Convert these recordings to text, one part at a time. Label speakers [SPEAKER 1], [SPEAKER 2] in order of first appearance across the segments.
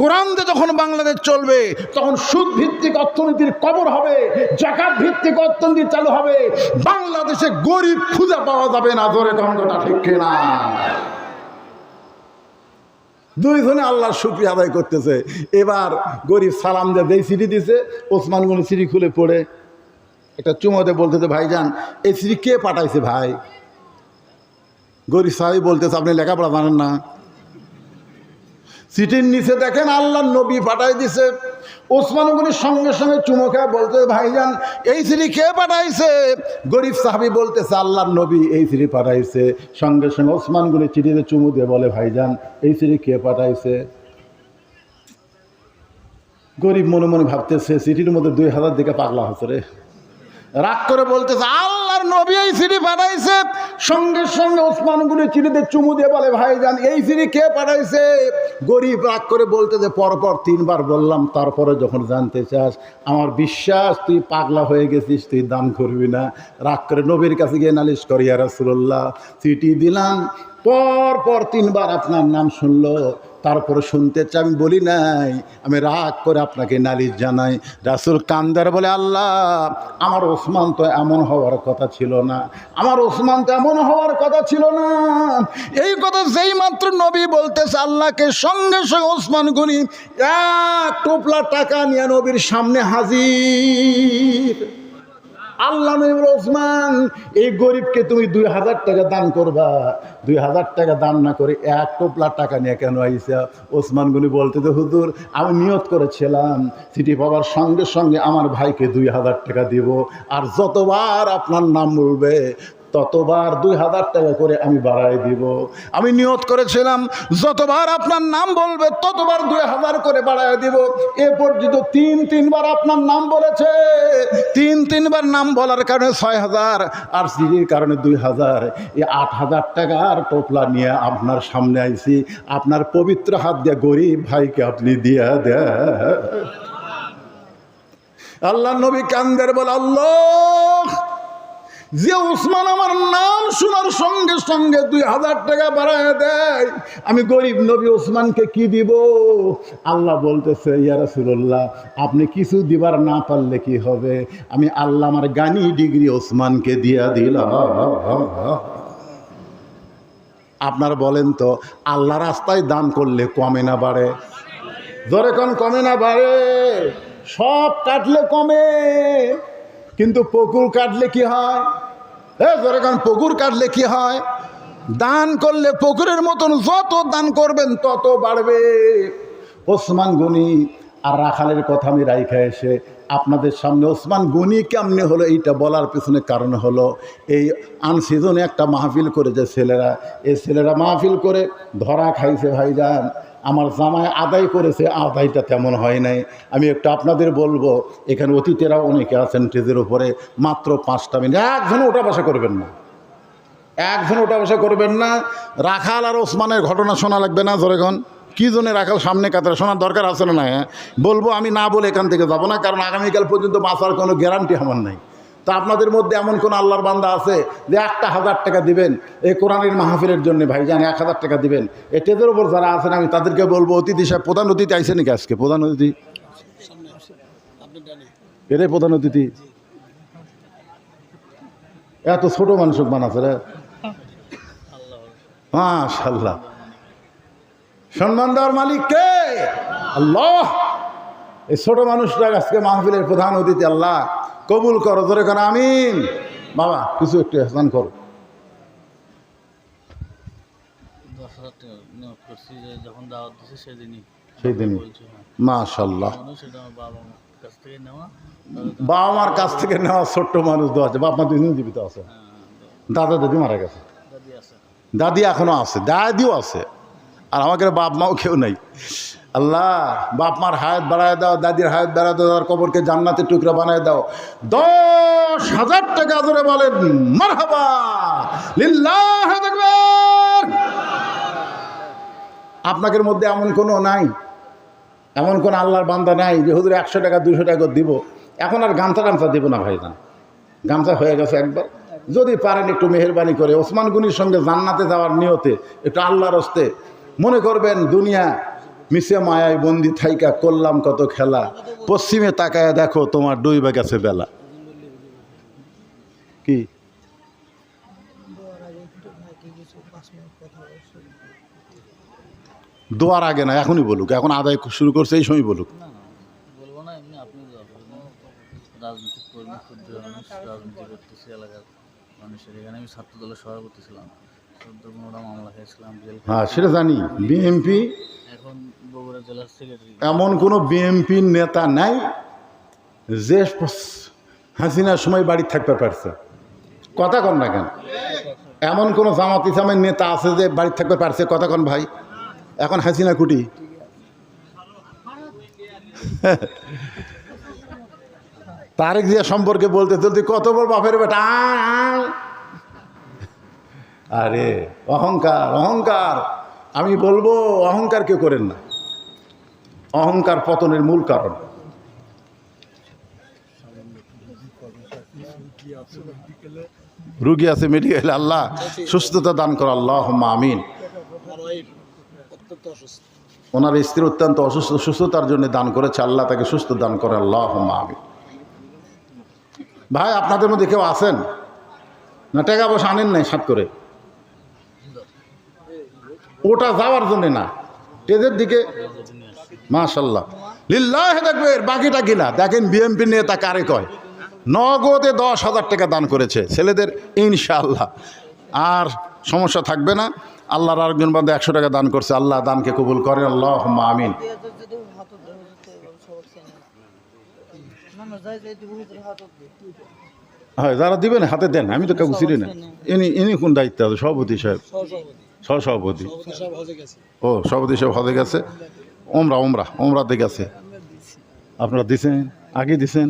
[SPEAKER 1] কোরআন দিয়ে যখন বাংলাদেশ চলবে, তখন সুদ ভিত্তিক অর্থনীতির কবর হবে জাকাত ভিত্তিক অর্থনীতি চালু হবে। বাংলাদেশে গরিব খুঁজে পাওয়া যাবে না ধরে কথা ঠিক কিনা? দুইজনে আল্লাহর শুক্রিয়া আদায় করতেছে। এবার গরিব সালাম দিয়ে দেই সিটি দিছে, ওসমান গনি সিঁড়ি খুলে পড়ে। একটা চুমোতে বলতেছে, ভাইজান, এই সিঁড়ি কে পাঠাইছে ভাই? গরিব সাহেব বলতেছে, আপনি লেখাপড়া জানেন না। সিটির নিচে দেখেন আল্লাহ নবী পাঠাই দিছে। ওসমান গনির সঙ্গে সঙ্গে চুমো খেয়ে বলতে, ভাইজান, এই সিঁড়ি কে পাঠাইছে? গরিব সাহাবি বলতেছে আল্লাহর নবী এই সিঁড়ি পাঠাইছে। সঙ্গে সঙ্গে ওসমান গনি চিঠিতে চুমু দিয়ে বলে, ভাইজান, এই সিঁড়ি কে পাঠাইছে? গরিব মনে মনে ভাবতেছে সিটির মধ্যে দুই হাজার দিকে পাগলা হচ্ছে রে। রাগ করে বলতেছে আল্লাহর নবী এই সিঁড়ি পাঠাইছে। সঙ্গে সঙ্গে ওসমান গুলি চিঠিতে চুমু দিয়ে বলে ভাইজান এই সিঁড়ি কে পাঠাইছে? গরিব রাগ করে বলতেছে পরপর তিনবার বললাম, তারপরে যখন জানতে চাস, আমার বিশ্বাস, তুই পাগলা হয়ে গেছিস, তুই দান করবি না। রাগ করে নবীর কাছে গিয়ে নালিশ করি আর রাসূলুল্লাহ, চিঠি দিলাম পর পর তিনবার আপনার নাম শুনলো। তারপরে শুনতে চাই, আমি বলি নাই, আমি রাগ করে আপনাকে নালিশ জানাই। রাসুল কান্দার বলে, আল্লাহ, আমার ওসমান তো এমন হওয়ার কথা ছিল না। আমার ওসমান তো এমন হওয়ার কথা ছিল না। এই কথা যেই মাত্র নবী বলতেছে, আল্লাহকে সঙ্গে সঙ্গে ওসমান গুনি এক টোপলা টাকা নিয়ে নবীর সামনে হাজির। আল্লাহ ওসমান, এই গরিবকে তুমি দুই হাজার টাকা দান করবা। দুই হাজার টাকা দান না করে এক টোপলা টাকা নিয়ে কেন আইসা? ওসমান গুলি বলতে তো হুজুর, আমি নিয়ত করেছিলাম। চিঠি পাবার সঙ্গে সঙ্গে আমার ভাইকে দুই হাজার টাকা দিব। আর যতবার আপনার নাম বলবে ততবার দুই হাজার টাকা করে আমি বাড়াই দিব। আমি নিয়ত করেছিলাম, যতবার আপনার নাম বলবে, ততবার দুই হাজার করে বাড়াই দিব। এ পর্যন্ত তিন, তিনবার আপনার নাম বলেছে। তিন, তিনবার নাম বলার কারণে ছয় হাজার, আর সিঁড়ির কারণে দুই হাজার। এই আট হাজার টাকার টোপলা নিয়ে আপনার সামনে আইছি। আপনার পবিত্র হাত দিয়ে গরিব ভাইকে আপনি দিয়া দেয় আল্লাহ নবী কান্দের বল, আল্লাহ! যে উসমান আমার নাম শোনার সঙ্গে সঙ্গে দুই হাজার টাকা বাড়ায় দেয়। আমি গরিব নবী ওসমানকে কি দিব? আল্লাহ বলতেছে, ইয়া আপনি কিছু দিবার না পারলে কি হবে? আমি আল্লাহ আমার গানি ডিগ্রি ওসমানকে দিয়া দিলাম। আপনারা বলেন তো, আল্লাহ রাস্তায় দান করলে কমে না বাড়ে? জোরে কোন, কমে না বাড়ে? সব কাটলে কমে। কিন্তু পুকুর কাটলে কি হয়? জোরে পুকুর কাটলে কি হয়? দান করলে পুকুরের মতন যত দান করবেন তত বাড়বে। ওসমান গনি আর রাখালের কথা আমি রাইখা এসে আপনাদের সামনে ওসমান গনি কেমনে হলো এইটা বলার পেছনে কারণ হলো, এই আনসিজনে একটা মাহফিল করেছে ছেলেরা। এই ছেলেরা মাহফিল করে ধরা খাইছে ভাইজান। আমার জামায় আদায় করেছে, আদায়টা তেমন হয় নাই। আমি একটু আপনাদের বলব, এখানে অতীতেরা অনেকে আছেন স্টেজের উপরে, মাত্র পাঁচটা মিনিট। একজন ওটা বাসা করবেন না। একজন ওটা বসা করবেন না। রাখাল আর ওসমানের ঘটনা শোনা লাগবে না ধরেখন কী জন্য রাখাল সামনে কাতারে শোনার দরকার আছে না হ্যাঁ? বলব আমি না বলে এখান থেকে যাব না, কারণ আগামীকাল পর্যন্ত বাঁচার কোনো গ্যারান্টি আমার নাই। তা আপনাদের মধ্যে এমন কোন আল্লাহর বান্দা আছে যে একটা হাজার টাকা দিবেন, এই কোরআনের মাহফিলের জন্য ভাই জান, এক হাজার টাকা দিবেন। এই টেজের ওপর যারা আছেন, আমি তাদেরকে বলব, অতিথি সাহেব, প্রধান অতিথি আইসে নাকি আজকে? প্রধান অতিথি? এটাই প্রধান অতিথি। এত ছোট মানুষ বানাচ্ছে রে। মাশাল্লাহ সম্মান দেওয়ার মালিক কে? আল্লাহ। এই ছোট মানুষটা আজকে মাহফিলের প্রধান অতিথি, আল্লাহ। কবুল করো ধরে কেন আমিন। বাবা কিছু একটু এহসান করো।
[SPEAKER 2] হ্যাঁ
[SPEAKER 1] মাশাল্লাহ
[SPEAKER 2] বাবা মার কাছ থেকে নেওয়া।
[SPEAKER 1] বাবা মার কাছ থেকে নেওয়া ছোট্ট মানুষ আছে বাপ মা জীবিত আছে।
[SPEAKER 2] হ্যাঁ,
[SPEAKER 1] দাদা দাদি মারা গেছে।
[SPEAKER 2] দাদি আছে।
[SPEAKER 1] দাদি এখনও আছে দাদিও আছে। আর আমাকে বাপ মাও কেউ নাই। আল্লাহ, বাপ মার হায়াত বাড়ায় দাও, দাদির হায়াত বাড়ায় দাও, আর কবরকে জান্নাতের টুকরা বানায় দাও। দশ হাজার টাকা ধরে বলেন, মারহাবা। আপনাদের মধ্যে এমন কোনো নাই, এমন কোন আল্লাহর বান্দা নাই যে হুজুর একশো টাকা দুশো টাকা দিব। এখন আর গামছা গামছা দিব না ভাইজান। গামছা হয়ে গেছে একবার। যদি পারেন একটু মেহরবানি করে, ওসমান গুনির সঙ্গে জান্নাতে যাওয়ার নিয়তে, একটু আল্লাহর হস্তে মনে করবেন দুনিয়া মিশে মায়ায় বন্দি থাইকা করলাম কত খেলা। পশ্চিমে তাকায় দেখো তোমার ডুইবে গেছে বেলা। কি? দোয়ার আগে না, এখনই বলুক। এখন আদায় শুরু করছে, এই সময় বলুক।
[SPEAKER 2] রাজনীতি করতেছি, এলাকার মানুষের। এখানে আমি ছাত্র দলের সভাপতি ছিলাম।
[SPEAKER 1] হ্যাঁ সেটা জানি। বিএমপি এমন কোনো বিএমপির নেতা নাই যে হাসিনার সময় বাড়ি থাকতে পারছে। কথা কন না কেন? এমন কোনো জামাত ইসলামের নেতা আছে যে বাড়ি থাকতে পারছে? কথা কন ভাই। এখন হাসিনা কুটি। তারেক জিয়া সম্পর্কে বলতে চলতে কত বড় বাপের বেটা। আরে, অহংকার অহংকার। আমি বলব, অহংকার কেউ করেন না। অহংকার পতনের মূল কারণ। রুগী আছে মেডিকেল আল্লাহ সুস্থতা দান কর আল্লাহ আমিন। ওনার স্ত্রী অত্যন্ত অসুস্থ, সুস্থতার জন্য দান করেছে, আল্লাহ তাকে সুস্থ দান করে আল্লাহ আমিন। ভাই, আপনাদের মধ্যে কেউ আছেন? না, টাকা পয়সা আনেন নাই সাত করে? ওটা যাওয়ার জন্যে না। এদের দিকে, মাশাল্লাহ। লিল্লাহ দেখবে বাকিটা কিনা দেখেন বিএমপি নেতা কারে কয়? নগদে দশ হাজার টাকা দান করেছে ছেলেদের, ইনশাআল্লাহ। আর সমস্যা থাকবে না। আল্লাহর আরেকজন বান্ধব একশো টাকা দান করছে, আল্লাহ দানকে কবুল করে আল্লাহ আমিন। হয়, যারা দিবেন, হাতে দেন। আমি তো কাউকে চিনি না। ইনি ইনি কোন দায়িত্ব আছে? সভাপতি সাহেব। সহসভাপতি। ও সভাপতি সাহেব হজে গেছে? ওমরা ওমরা ওমরাতে গেছে? আপনারা দিছেন? আগে দিছেন?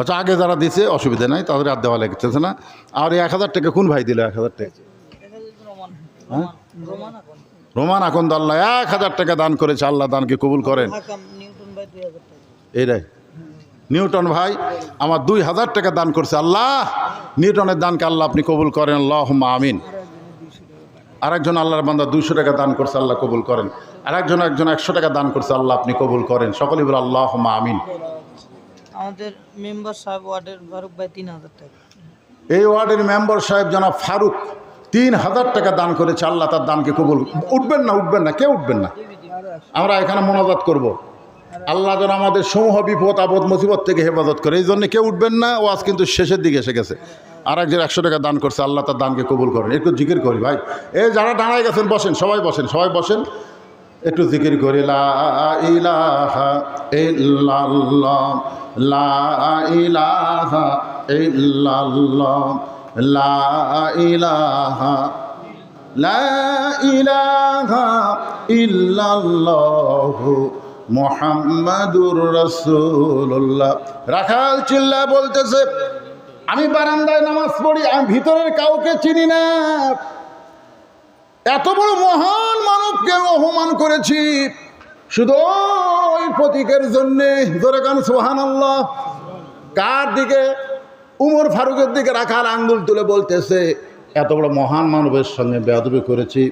[SPEAKER 1] আচ্ছা আগে যারা দিছে অসুবিধা নাই তাদের আর দেওয়া লাগতেছে না। আর এক হাজার টাকা কোন ভাই দিল এক হাজার টাকা? হ্যাঁ? রোমান আকন্দ আল্লাহ এক হাজার টাকা দান করেছে আল্লাহ দানকে কবুল করেন। এইটাই। নিউটন ভাই আমার দুই হাজার টাকা দান করছে আল্লাহ। নিউটনের দানকে আল্লাহ আপনি কবুল করেন আল্লাহ আমিন। আরেকজন আল্লাহর বান্দা দুইশো টাকা দান করছে আল্লাহ কবুল করেন। আরেকজন একজন একশো টাকা দান করছে আল্লাহ আপনি কবুল করেন। সকলেই বলে আল্লাহ আমিন।
[SPEAKER 3] আমাদের মেম্বার সাহেব ওয়ার্ডের ফারুক ভাই তিন হাজার টাকা।
[SPEAKER 1] এই ওয়ার্ডের মেম্বার সাহেব জনাব ফারুক তিন হাজার টাকা দান করেছে আল্লাহ তার দানকে কবুল উঠবেন না উঠবেন না কে উঠবেন না। আমরা এখানে মোনাজাত করব। আল্লাহ যেন আমাদের সমূহ বিপদ আপদ মুসিবত থেকে হেফাজত করে। এই জন্য কেউ উঠবেন না ও আজ কিন্তু শেষের দিকে এসে গেছে। আর একজন একশো টাকা দান করছে, আল্লাহ তার দানকে কবুল করেন। একটু জিকির করি ভাই। এই যারা দাঁড়ায় গেছেন, বসেন, সবাই বসেন সবাই বসেন। একটু জিকির করি, লা ইলাহা লা লা ইলাহা, লা মুহাম্মাদুর রাসূলুল্লাহ। রাখাল চিল্লা বলতেছে আমি বারান্দায় নামাজ পড়ি, আমি ভিতরের কাউকে চিনি না। এত বড় মহান মানবকে অপমান করেছি। শুধু ওই প্রতীকের জন্যে। গান সোহান আল্লাহ কার দিকে? উমর ফারুকের দিকে রাখার আঙ্গুল তুলে বলতেছে, এত বড় মহান মানবের সঙ্গে বেয়াদবি করেছি।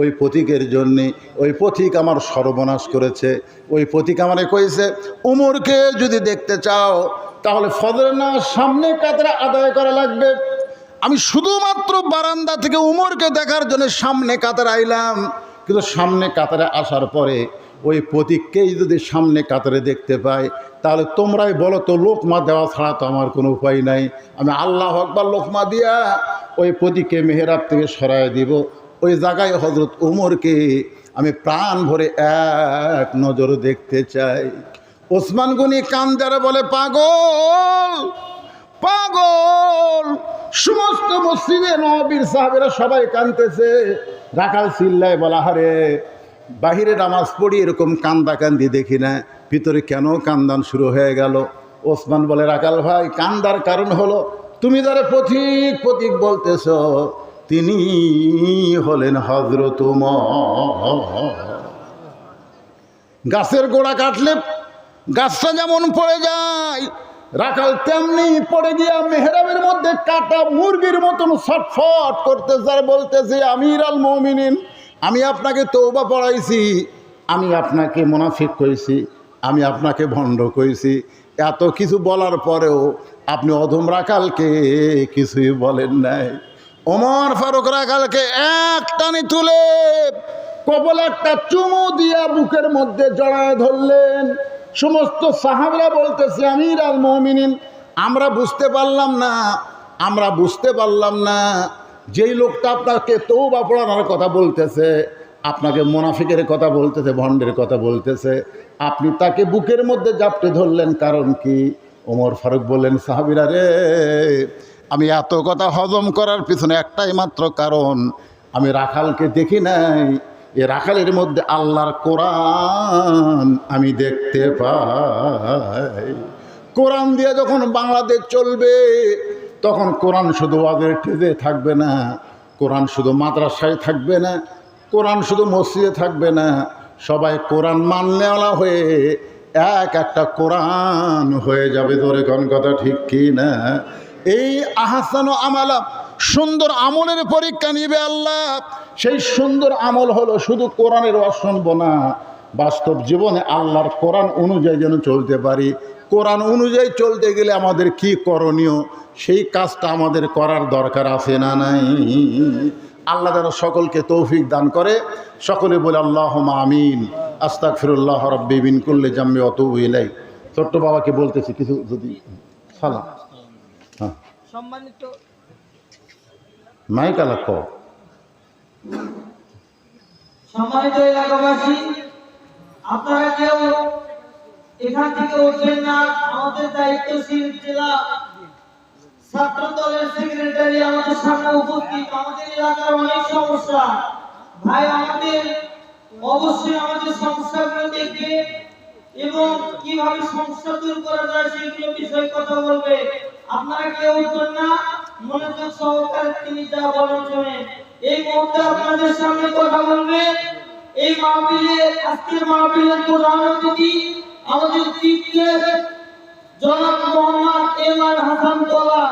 [SPEAKER 1] ওই প্রতীকের জন্যে, ওই প্রতীক আমার সর্বনাশ করেছে। ওই প্রতীক আমারে কইছে, উমরকে যদি দেখতে চাও তাহলে ফজরের না সামনে কাতরা আদায় করা লাগবে। আমি শুধুমাত্র বারান্দা থেকে উমরকে দেখার জন্য সামনে কাতারে আইলাম। কিন্তু সামনে কাতারে আসার পরে ওই প্রতীককেই যদি সামনে কাতারে দেখতে পাই, তাহলে তোমরাই বলো তো, লোকমা দেওয়া ছাড়া তো আমার কোনো উপায় নাই। আমি আল্লাহ আকবার লোকমা দিয়া ওই প্রতীককে মেহেরাব থেকে সরাই দিব। ওই জায়গায় হজরত উমরকে আমি প্রাণ ভরে এক নজর দেখতে চাই। ওসমান গনি কান্দারে বলে, পাগল পাগল, সমস্ত মসজিদে নবীর সাহেবেরা সবাই কানতেছে রাখাল চিল্লায় বলা হারে বাহিরে নামাজ পড়ি এরকম কান্দা কান্দি দেখি না। ভিতরে কেন কান্দান শুরু হয়ে গেল? ওসমান বলে, রাখাল ভাই, কান্দার কারণ হলো, তুমি যারা পথিক পথিক বলতেছ, তিনি হলেন হজরত গাছের গোড়া কাটলে গাছটা যেমন পড়ে যায়, রাখাল তেমনি পড়ে গিয়া মেহরাবের মধ্যে কাটা মুরগির মতন ছটফট করতেছে আর বলতেছে, আমির আল মমিনিন, আমি আপনাকে তৌবা পড়াইছি, আমি আপনাকে মুনাফিক কইছি, আমি আপনাকে ভণ্ড কইছি। এত কিছু বলার পরেও আপনি অধম রাখালকে কিছুই বলেন নাই। ওমর ফারুক রাখালকে এক টানে তুলে কবল একটা চুমু দিয়া বুকের মধ্যে জড়ায় ধরলেন। সমস্ত সাহাবরা বলতেছে, আমির আল মমিনিন, আমরা বুঝতে পারলাম না, আমরা বুঝতে পারলাম না। যেই লোকটা আপনাকে তৌবা পড়ানোর কথা বলতেছে, আপনাকে মোনাফিকের কথা বলতেছে, ভণ্ডের কথা বলতেছে, আপনি তাকে বুকের মধ্যে জাপটে ধরলেন, কারণ কি? ওমর ফারুক বললেন, সাহাবিরা রে, আমি এত কথা হজম করার পিছনে একটাই মাত্র কারণ, আমি রাখালকে দেখি নাই এ রাখালের মধ্যে আল্লাহর কোরআন আমি দেখতে পাই। কোরআন দিয়ে যখন বাংলাদেশ চলবে, তখন কোরআন শুধু ওয়াজের ঠেজে থাকবে না, কোরআন শুধু মাদ্রাসায় থাকবে না, কোরআন শুধু মসজিদে থাকবে না। সবাই কোরআন মাননেওয়ালা হয়ে এক একটা কোরআন হয়ে যাবে। তোরে কোন কথা ঠিক কি না? এই আহাসান আমালা সুন্দর আমলের পরীক্ষা নিবে আল্লাহ। সেই সুন্দর আমল হলো শুধু কোরআনের শুনব না, বাস্তব জীবনে আল্লাহর কোরআন অনুযায়ী যেন চলতে পারি। কোরআন অনুযায়ী চলতে গেলে আমাদের কি করণীয়, সেই কাজটা আমাদের করার দরকার আছে না নাই? আল্লাহ যেন সকলকে তৌফিক দান করে। সকলে বলে আল্লাহ আমিন। আস্তাক ফিরুল্লাহ রব্বি বিন করলে জাম্মে অত ইলাই ছোট্ট বাবাকে বলতেছি কিছু যদি, সালাম। হ্যাঁ।
[SPEAKER 3] সম্মানিত
[SPEAKER 1] মাইক আলাপ
[SPEAKER 3] সম্মানিত এলাকাবাসী, আপনারা কেউ এখান থেকে উঠবেন না, আমাদের দায়িত্বশীল জেলা ছাত্র দলের সেক্রেটারি আমাদের সামনে উপস্থিত। আমাদের এলাকার অনেক সমস্যা। ভাই, আমাদের অবশ্যই আমাদের সমস্যাগুলো দেখবে এবং কীভাবে সমস্যা দূর করা যায় সেগুলো বিষয়ে কথা বলবে। আপনারা কেউ উঠবেন না মনোযোগ সহকারে তিনি যা বলেন শোনেন। এই মুহূর্তে আপনাদের সামনে কথা বলবে, এই মাহফিলে, আজকের মাহফিলের প্রধান অতিথি আমাদের চিফ জনাব মোহাম্মদ এম আর হাসান তোলা